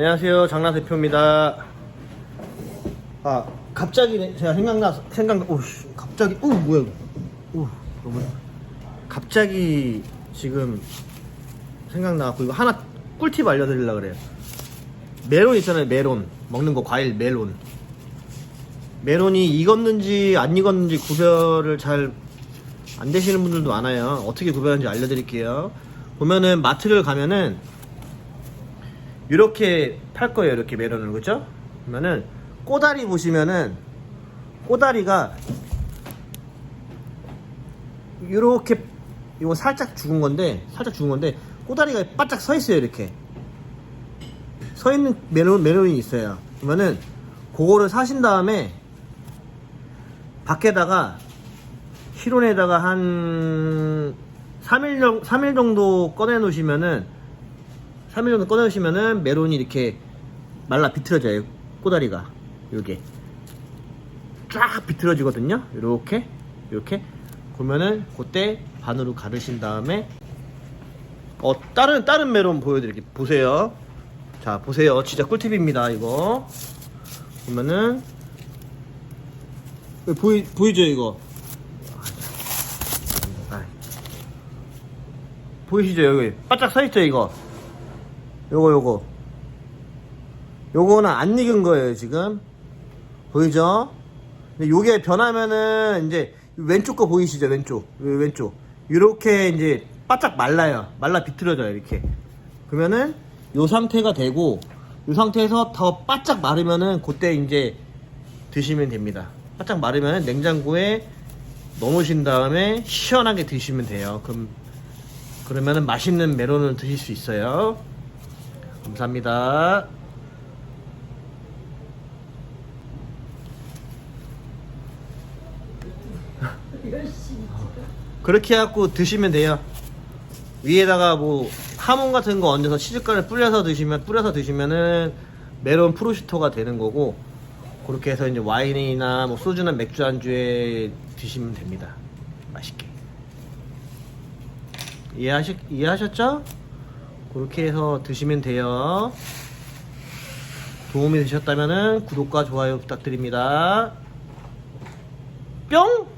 안녕하세요. 장나 대표입니다. 아 갑자기 내- 제가 생각나 생각 오씨 갑자기 오 뭐야 오 너무 갑자기 지금 생각나고 이거 하나 꿀팁 알려드리려고 그래요. 메론 있잖아요 메론. 먹는 거 과일 메론. 메론이 익었는지 안 익었는지 구별을 잘 안 되시는 분들도 많아요. 어떻게 구별하는지 알려드릴게요. 보면은 마트를 가면은 이렇게 팔 거예요 이렇게 메론을 그죠? 그러면은 꼬다리 보시면은 꼬다리가 이렇게 이거 살짝 죽은 건데 살짝 죽은 건데 꼬다리가 바짝 서 있어요 이렇게. 서 있는 메론 메론이 있어요. 그러면은 그거를 사신 다음에 밖에다가 실온에다가 한 3일, 정, 3일 정도 꺼내 놓으시면은 3일 정도 꺼내 놓으시면은 메론이 이렇게 말라 비틀어져요 꼬다리가. 요게. 쫙 비틀어지거든요? 요렇게 요렇게. 그러면은 그때 반으로 가르신 다음에 어 다른 다른 메론 보여드릴게요 보세요. 자 보세요. 진짜 꿀팁입니다 이거. 보면은 보이 보이죠 이거? 아, 보이시죠 여기? 바짝 서있죠 이거 요거 요거. 요거는 안 익은 거예요 지금. 보이죠? 근데 요게 변하면은 이제 왼쪽 거 보이시죠? 왼쪽. 요 왼쪽. 이렇게 이제 바짝 말라요. 말라 비틀어져요 이렇게. 그러면은 요 상태가 되고 요 상태에서 더 바짝 마르면은 그때 이제 드시면 됩니다. 바짝 마르면 냉장고에 넣으신 다음에 시원하게 드시면 돼요. 그럼 그러면은 맛있는 메론을 드실 수 있어요 감사합니다 그렇게 해갖고 드시면 돼요. 위에다가 뭐 하몬 같은 거 얹어서 치즈가루 뿌려서 드시면 뿌려서 드시면은 메론 프로슈토가 되는 거고 그렇게 해서 이제 와인이나 뭐 소주나 맥주 안주에 드시면 됩니다. 맛있게. 이해하시, 이해하셨죠? 그렇게 해서 드시면 돼요. 도움이 되셨다면은 구독과 좋아요 부탁드립니다. 뿅!